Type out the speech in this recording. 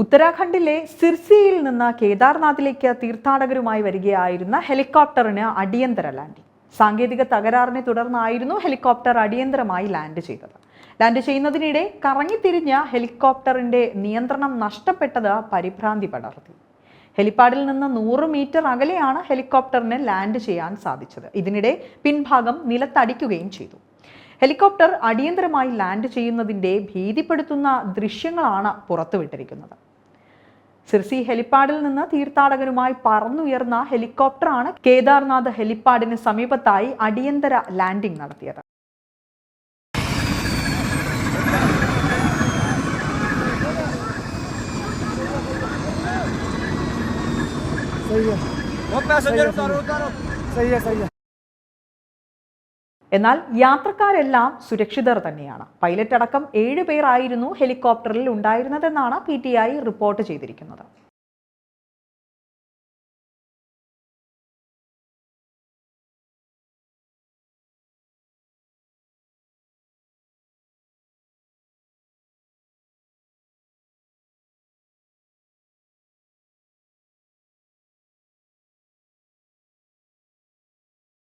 ഉത്തരാഖണ്ഡിലെ സിർസിയിൽ നിന്ന് കേദാർനാഥിലേക്ക് തീർത്ഥാടകരുമായി വരികയായിരുന്ന ഹെലികോപ്റ്ററിന് അടിയന്തര ലാൻഡിംഗ്. സാങ്കേതിക തകരാറിനെ തുടർന്നായിരുന്നു ഹെലികോപ്റ്റർ അടിയന്തരമായി ലാൻഡ് ചെയ്തത്. ലാൻഡ് ചെയ്യുന്നതിനിടെ കറങ്ങിത്തിരിഞ്ഞ ഹെലികോപ്റ്ററിന്റെ നിയന്ത്രണം നഷ്ടപ്പെട്ടത് പരിഭ്രാന്തി പടർത്തി. ഹെലിപ്പാഡിൽ നിന്ന് നൂറ് മീറ്റർ അകലെയാണ് ഹെലികോപ്റ്ററിന് ലാൻഡ് ചെയ്യാൻ സാധിച്ചത്. ഇതിനിടെ പിൻഭാഗം നിലത്തടിക്കുകയും ചെയ്തു. ഹെലികോപ്റ്റർ അടിയന്തരമായി ലാൻഡ് ചെയ്യുന്നതിന്റെ ഭീതിപ്പെടുത്തുന്ന ദൃശ്യങ്ങളാണ് പുറത്തുവിട്ടിരിക്കുന്നത്. സിർസി ഹെലിപ്പാഡിൽ നിന്ന് തീർത്ഥാടകരുമായി പറന്നുയർന്ന ഹെലികോപ്റ്ററാണ് കേദാർനാഥ് ഹെലിപ്പാഡിന് സമീപത്തായി അടിയന്തര ലാൻഡിംഗ് നടത്തിയത് सही है वो पैसेंजर उतारो उतारो सही है सही है എന്നാൽ യാത്രക്കാരെല്ലാം സുരക്ഷിതർ തന്നെയാണ്. പൈലറ്റ് അടക്കം ഏഴ് പേരായിരുന്നു ഹെലികോപ്റ്ററിൽ ഉണ്ടായിരുന്നതെന്നാണ് പി റിപ്പോർട്ട് ചെയ്തിരിക്കുന്നത്.